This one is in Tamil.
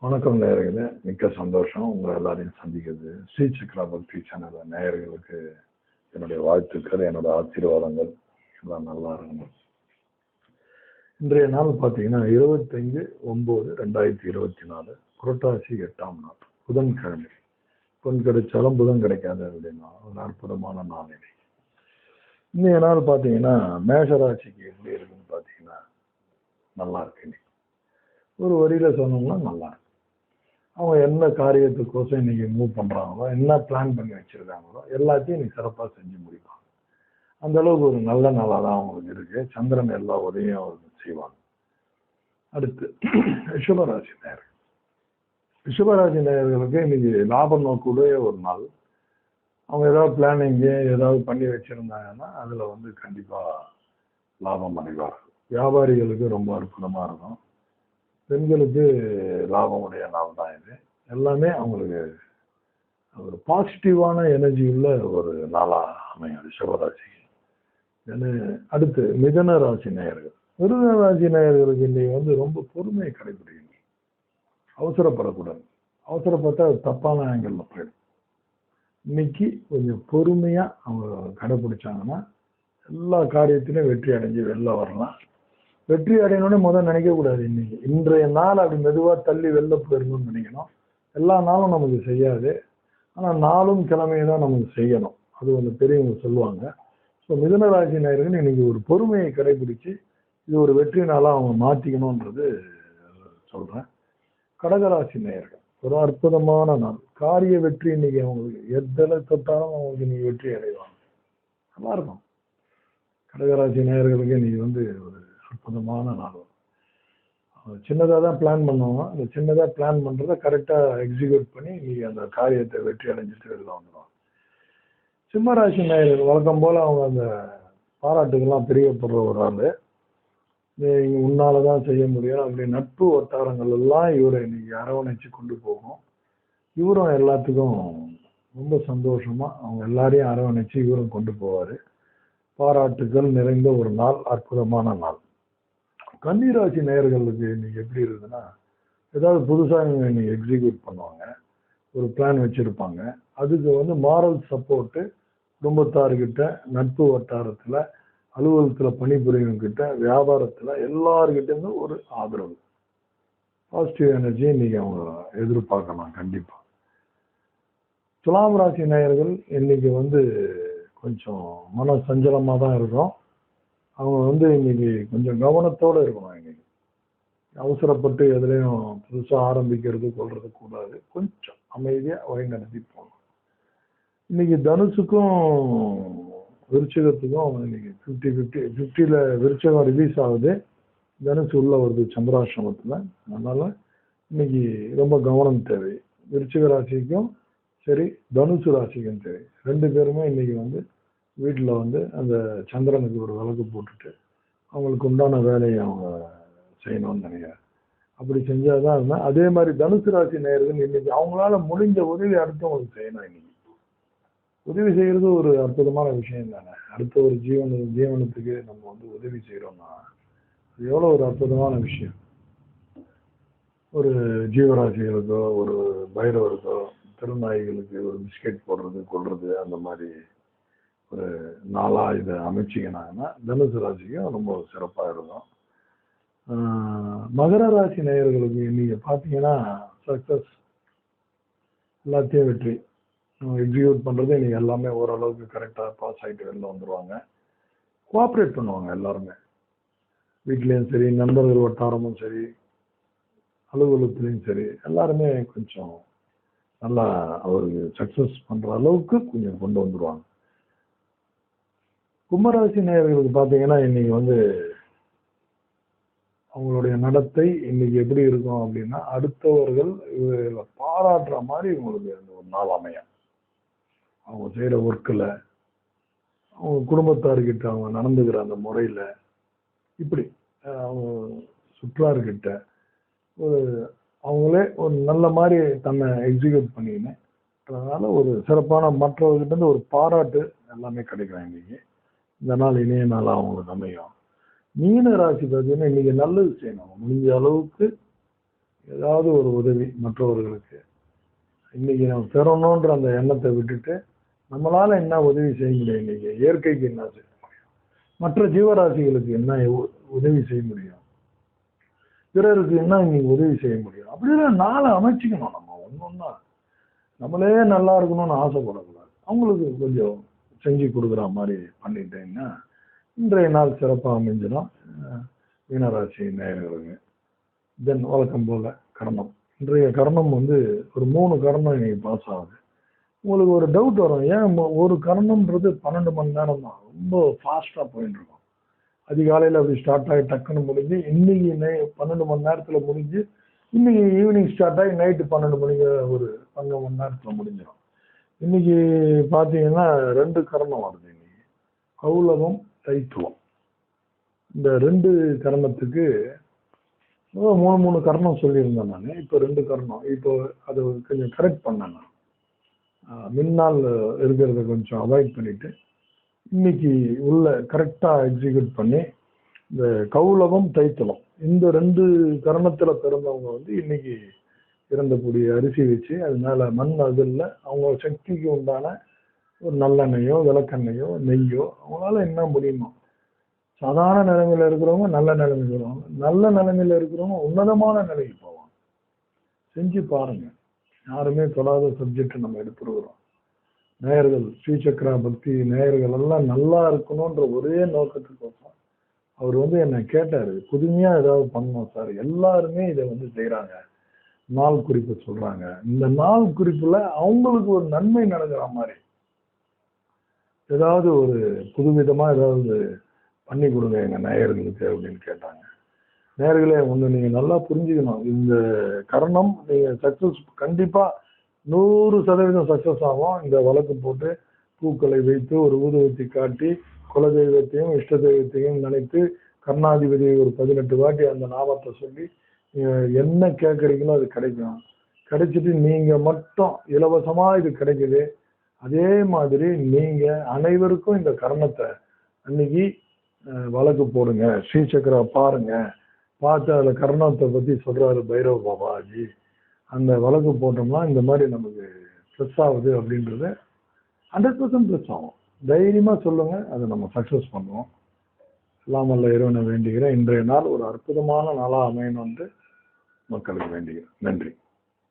வணக்கம் நேயர்களே. மிக்க சந்தோஷம். உங்க எல்லாரையும் சந்திக்கிறது. ஸ்ரீ சக்ரா பக்தி சேனல் நேயர்களுக்கு என்னுடைய வாழ்த்துக்கள் என்னோட ஆசீர்வாதங்கள். எல்லாம் நல்லா இருக்கணும். இன்றைய நாள் பார்த்தீங்கன்னா இருபத்தைந்து ஒம்பது ரெண்டாயிரத்தி இருபத்தி நாலு புரட்டாசி எட்டாம் நாள் புதன்கிழமை. பொன் கிடைச்சாலும் புதன் கிடைக்காது அப்படின்னா ஒரு அற்புதமான நாள் இல்லை இன்றைய நாள் பார்த்தீங்கன்னா மேஷராசிக்கு எப்படி இருக்குன்னு பார்த்தீங்கன்னா நல்லா இருக்கு இன்னைக்கு. ஒரு வரியில் சொன்னோம்னா நல்லா இருக்கு. அவங்க என்ன காரியத்துக்கோசம் இன்னைக்கு மூவ் பண்ணுறாங்களோ என்ன பிளான் பண்ணி வச்சுருக்காங்களோ எல்லாத்தையும் இன்னைக்கு சிறப்பாக செஞ்சு முடிப்பாங்க. அந்த அளவுக்கு ஒரு நல்ல நாளாக தான் அவங்களுக்கு இருக்கு. சந்திரன் எல்லா உதவியும் அவருக்கு செய்வாங்க. அடுத்து ரிஷபராசி நேயர்கள். ரிஷபராசி நேயர்களுக்கு இன்னைக்கு லாப நோக்குடைய ஒரு நாள். அவங்க ஏதாவது பிளானிங்கு ஏதாவது பண்ணி வச்சிருந்தாங்கன்னா அதில் வந்து கண்டிப்பாக லாபம் அடைவார்கள். வியாபாரிகளுக்கு ரொம்ப அற்புதமாக இருக்கும். பெண்களுக்கு லாபமுடைய நாள் தான் இது. எல்லாமே அவங்களுக்கு ஒரு பாசிட்டிவான எனர்ஜி உள்ள ஒரு நாளாக அமையும். சிவராசிக்கு. ஏன்னா அடுத்து மிதன ராசி நேயர்கள். மிருக ராசி நேயர்களுக்கு இன்னைக்கு வந்து ரொம்ப பொறுமையை கடைபிடிக்கணும் அவசரப்படக்கூடாது. அவசரப்பட்டா அது தப்பான ஆங்கிளில் போயிடும். இன்னைக்கு கொஞ்சம் பொறுமையா அவங்க கடைபிடிச்சாங்கன்னா எல்லா காரியத்திலையும் வெற்றி அடைஞ்சு வெளில வரலாம். வெற்றி அடையணும்னு முதல் நினைக்க கூடாது இன்னைக்கு. இன்றைய நாள் அப்படி மெதுவா தள்ளி வெளில போயிடணும்னு நினைக்கணும். எல்லா நாளும் நமக்கு செய்யாது. ஆனா நாளும் கிழமையை தான் நமக்கு செய்யணும். அது வந்து பெரியவங்க சொல்லுவாங்க. ஸோ மிதுன ராசி நேயர்கள் இன்னைக்கு ஒரு பொறுமையை கடைபிடிச்சு இது ஒரு வெற்றி நாளாக அவங்க மாத்திக்கணும்ன்றது சொல்றேன். கடகராசி நேயர்கள். ஒரு அற்புதமான நாள். காரிய வெற்றி இன்னைக்கு அவங்களுக்கு. எதில் தொட்டாலும் அவங்களுக்கு இன்னைக்கு வெற்றி அடைவாங்க. நல்லா இருக்கும். கடகராசி நேயர்களுக்கு இன்னைக்கு வந்து ஒரு அற்புதமான நாள். சின்னதாக தான் பிளான் பண்ணுவாங்க. அந்த சின்னதாக பிளான் பண்ணுறத கரெக்டாக எக்ஸிக்யூட் பண்ணி இன்னைக்கு அந்த காரியத்தை வெற்றி அடைஞ்சிட்டு வெளில வந்துடுவாங்க சிம்மராசி நேயர்கள் வழக்கம் போல் அவங்க அந்த பாராட்டுக்கெல்லாம் பிரியப்படுற ஒரு ஆள் உன்னால தான் செய்ய முடியும். அப்படி நட்பு வட்டாரங்கள் எல்லாம் இவரை இன்னைக்கு அரவணைச்சு கொண்டு போகும். இவரும் எல்லாத்துக்கும் ரொம்ப சந்தோஷமா அவங்க எல்லாரையும் அரவணைச்சு இவரும் கொண்டு போவார். பாராட்டுகள் நிறைந்த ஒரு நாள் அற்புதமான நாள். கன்னிராசி நேயர்களுக்கு இன்னைக்கு எப்படி இருக்குதுன்னா ஏதாவது புதுசாக இவங்க இன்னைக்கு எக்ஸிக்யூட் பண்ணுவாங்க. ஒரு பிளான் வச்சுருப்பாங்க. அதுக்கு வந்து மாரல் சப்போர்ட்டு குடும்பத்தார்கிட்ட நட்பு வட்டாரத்தில் அலுவலகத்தில் பணிபுரியவங்க கிட்ட வியாபாரத்தில் எல்லாருக்கிட்டேருந்தும் ஒரு ஆதரவு. பாசிட்டிவ் எனர்ஜி இன்றைக்கி அவங்க எதிர்பார்க்கலாம் கண்டிப்பாக துலாம் ராசி நேயர்கள் இன்னைக்கு வந்து கொஞ்சம் மன சஞ்சலமாக தான் இருக்கும். அவங்க வந்து இன்னைக்கு கொஞ்சம் கவனத்தோடு இருக்கணும் இன்னைக்கு. அவசரப்பட்டு எதுலேயும் புதுசாக ஆரம்பிக்கிறது கொள்வது கூடாது. கொஞ்சம் அமைதியாக வழி நடத்தி போகணும். இன்னைக்கு தனுஷுக்கும் விருச்சகத்துக்கும் இன்னைக்கு ஃபிஃப்டி ஃபிஃப்டி ஃபிஃப்டியில் விருச்சகம் ரிலீஸ் ஆகுது. தனுஷ் உள்ளே வருது சந்திராசிரமத்தில். அதனால் இன்னைக்கு ரொம்ப கவனம் தேவை. விருச்சிக ராசிக்கும் சரி தனுசு ராசிக்கும் சரி ரெண்டு பேருமே இன்னைக்கு வந்து வீட்டில் வந்து அந்த சந்திரனுக்கு ஒரு விளக்கு போட்டுட்டு அவங்களுக்கு உண்டான வேலையை அவங்க செய்யணும்னு நினைக்கிறேன். அப்படி செஞ்சால் தான் அதே மாதிரி தனுசு ராசி நேர்கள் இன்னைக்கு அவங்களால முடிஞ்ச உதவி அடுத்தவங்களுக்கு செய்யணும் இன்னைக்கு. உதவி செய்கிறது ஒரு அற்புதமான விஷயம் தானே. அடுத்த ஒரு ஜீவன ஜீவனத்துக்கு நம்ம வந்து உதவி செய்கிறோம்னா அது எவ்வளோ ஒரு அற்புதமான விஷயம். ஒரு ஜீவராசிகளுக்கோ ஒரு பைரவருக்கோ திருநாய்களுக்கு ஒரு பிஸ்கெட் போடுறது கொள்றது அந்த மாதிரி ஒரு நாளாக இதை அமைச்சிங்கனாங்கன்னா தனுசு ராசிக்கும் ரொம்ப சிறப்பாக இருக்கும். மகர ராசி நேயர்களுக்கு நீங்கள் பார்த்தீங்கன்னா சக்சஸ் எல்லாத்தையும் வெற்றி. எக்ஸிக்யூட் பண்ணுறது நீங்கள் எல்லாமே ஓரளவுக்கு கரெக்டாக பாஸ் ஆகிட்டு வெளில வந்துடுவாங்க கோஆப்ரேட் பண்ணுவாங்க எல்லாருமே. வீட்லேயும் சரி நண்பர்கள் வட்டாரமும் சரி அலுவலகத்துலேயும் சரி எல்லாருமே கொஞ்சம் நல்லா அவருக்கு சக்ஸஸ் பண்ணுற அளவுக்கு கொஞ்சம் கொண்டு வந்துடுவாங்க கும்பராசி நேயர்களுக்கு பார்த்தீங்கன்னா இன்னைக்கு வந்து அவங்களுடைய நடத்தை இன்னைக்கு எப்படி இருக்கும் அப்படின்னா அடுத்தவர்கள் இவர்களை பாராட்டுற மாதிரி இவங்களுக்கு ஒரு நாள் அமையும். அவங்க செய்கிற ஒர்க்கில் அவங்க குடும்பத்தார்கிட்ட அவங்க நடந்துக்கிற அந்த முறையில் இப்படி அவங்க சுற்றார்கிட்ட ஒரு அவங்களே ஒரு நல்ல மாதிரி தன்னை எக்ஸிக்யூட் பண்ணிக்கின்னு அதனால் ஒரு சிறப்பான மற்றவர்கிட்டருந்து ஒரு பாராட்டு எல்லாமே கிடைக்கும் இன்றைக்கி. இந்த நாள் இணைய நாளாக அவங்களுக்கு அமையும். மீன ராசி பார்த்தீங்கன்னா இன்றைக்கி நல்லது செய்யணும். முடிஞ்ச அளவுக்கு ஏதாவது ஒரு உதவி மற்றவர்களுக்கு. இன்றைக்கி நம்ம பெறணுன்ற அந்த எண்ணத்தை விட்டுட்டு நம்மளால் என்ன உதவி செய்ய முடியும் இன்றைக்கி இயற்கைக்கு என்ன செய்ய முடியும்? மற்ற ஜீவராசிகளுக்கு என்ன உ- உதவி செய்ய முடியும்? பிறருக்கு என்ன இன்றைக்கி உதவி செய்ய முடியும்? அப்படிலாம் நாளை அமைச்சிக்கணும் நம்ம. ஒன்று ஒன்றா நம்மளே நல்லா இருக்கணும்னு ஆசைப்படக்கூடாது. அவங்களுக்கு கொஞ்சம் செஞ்சு கொடுக்குற மாதிரி பண்ணிட்டீங்கன்னா இன்றைய நாள் சிறப்பாக அமைஞ்சிடும். மீனராசி நேயர்களுக்கு தென் வழக்கம் போல கரணம் இன்றைய கரணம் வந்து ஒரு மூணு கரணம் இன்னைக்கு பாஸ் ஆகுது. உங்களுக்கு ஒரு டவுட் வரும். ஏன் ஒரு கரணம்ன்றது பன்னெண்டு மணி நேரம் தான் ரொம்ப ஃபாஸ்ட்டாக போயிட்டு இருக்கும். அதிகாலையில் அப்படி ஸ்டார்ட் ஆகி டக்குன்னு முடிஞ்சு இன்னைக்கு நை பன்னெண்டு மணி நேரத்தில் முடிஞ்சு இன்னைக்கு ஈவினிங் ஸ்டார்ட் ஆகி நைட்டு பன்னெண்டு மணிக்கு ஒரு பன்னெண்டு மணி நேரத்தில் முடிஞ்சிடும். இன்னைக்கு பார்த்தீங்கன்னா ரெண்டு கரணம் வருது இன்னைக்கு. கௌலவம் தைத்துவம். இந்த ரெண்டு கரணத்துக்கு மூணு மூணு கரணம் சொல்லியிருந்தேன் நான். இப்போ ரெண்டு கரணம். இப்போ அதை கொஞ்சம் கரெக்ட் பண்ணேன் நான். மின்னால் இருக்கிறத கொஞ்சம் அவாய்ட் பண்ணிட்டு இன்னைக்கு உள்ள கரெக்டாக எக்ஸிக்யூட் பண்ணி இந்த கௌலவம் தைத்தலம் இந்த ரெண்டு கரணத்தில் பிறந்தவங்க வந்து இன்னைக்கு இறந்தக்கூடிய அரிசி வச்சு அது மேலே மண் அதில் அவங்க சக்திக்கு உண்டான ஒரு நல்லெண்ணெயோ விளக்கெண்ணையோ நெய்யோ அவங்களால என்ன முடியுமோ. சாதாரண நிலைமையில் இருக்கிறவங்க நல்ல நிலைமைக்கு வருவாங்க. நல்ல நிலைமையில் இருக்கிறவங்க உன்னதமான நிலைக்கு போவாங்க. செஞ்சு பாருங்கள் யாருமே தொடாத சப்ஜெக்ட் நம்ம எடுத்துருக்குறோம். நேயர்கள் ஸ்ரீசக்ரா பக்தி நேயர்கள் எல்லாம் நல்லா இருக்கணும்ன்ற ஒரே நோக்கத்துக்கோசம் அவர் வந்து என்னை கேட்டார் புதுமையாக ஏதாவது பண்ணணும் சார். எல்லாருமே இதை வந்து செய்கிறாங்க நாள் குறிப்பு சொல்கிறாங்க இந்த நாள் குறிப்பில் அவங்களுக்கு ஒரு நன்மை நடக்கிற மாதிரி. ஏதாவது ஒரு புதுவிதமாக ஏதாவது பண்ணி கொடுங்க எங்கள் நேயர்களுக்கு அப்படின்னு கேட்டாங்க. நேர்களே ஒன்று நீங்கள் நல்லா புரிஞ்சுக்கணும். இந்த கரணம் நீங்கள் சக்ஸஸ் கண்டிப்பாக நூறு சதவீதம் சக்ஸஸ் ஆகும். இந்த வழக்கு போட்டு பூக்களை வைத்து ஒரு ஊதுவத்தி காட்டி குலதெய்வத்தையும் இஷ்ட தெய்வத்தையும் நினைத்து கர்ணாதிபதியை ஒரு பதினெட்டு வாட்டி அந்த நாமத்தை சொல்லி என்ன கேட்குறீங்களோ அது கிடைக்கும். கிடைச்சிட்டு நீங்கள் மட்டும் இலவசமாக இது கிடைக்குது. அதே மாதிரி நீங்கள் அனைவருக்கும் இந்த கர்ணத்தை அன்னைக்கு வழக்கு போடுங்க. ஸ்ரீசக்கரா பாருங்கள் பார்த்து அதில் கர்ணத்தை பற்றி சொல்கிறாரு பைரவ பாபாஜி அந்த வழக்கு போட்டோம்னா இந்த மாதிரி நமக்கு ப்ளஸ் ஆகுது அப்படின்றது ஹண்ட்ரட் பர்சன்ட் ப்ளஸ் ஆகும். தைரியமாக சொல்லுங்கள் அதை நம்ம சக்ஸஸ் பண்ணுவோம். எல்லாம் இறைவனை வேண்டுகிறேன். இன்றைய நாள் ஒரு அற்புதமான நாளாக அமையணும்னு மக்களுக்கு வேண்டுகிறேன். நன்றி.